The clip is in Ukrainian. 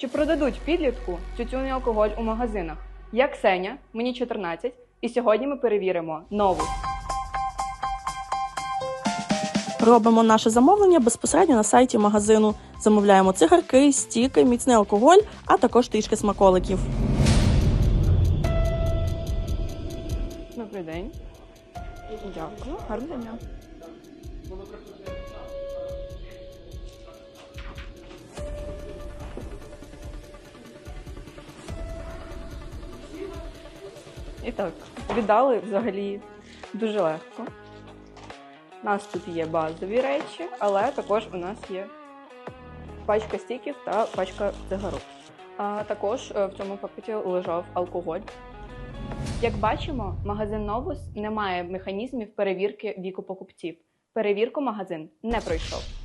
Чи продадуть підлітку тютюний алкоголь у магазинах? Я Ксеня, мені 14, і сьогодні ми перевіримо нову. Робимо наше замовлення безпосередньо на сайті магазину. Замовляємо цигарки, стіки, міцний алкоголь, а також трішки смаколиків. Добрий день. Дякую, гарного дня. І так, віддали взагалі дуже легко. У нас тут є базові речі, але також у нас є пачка стіків та пачка цигарок. А також е, в цьому пакеті лежав алкоголь. Як бачимо, магазин Новус не має механізмів перевірки віку покупців. Перевірку магазин не пройшов.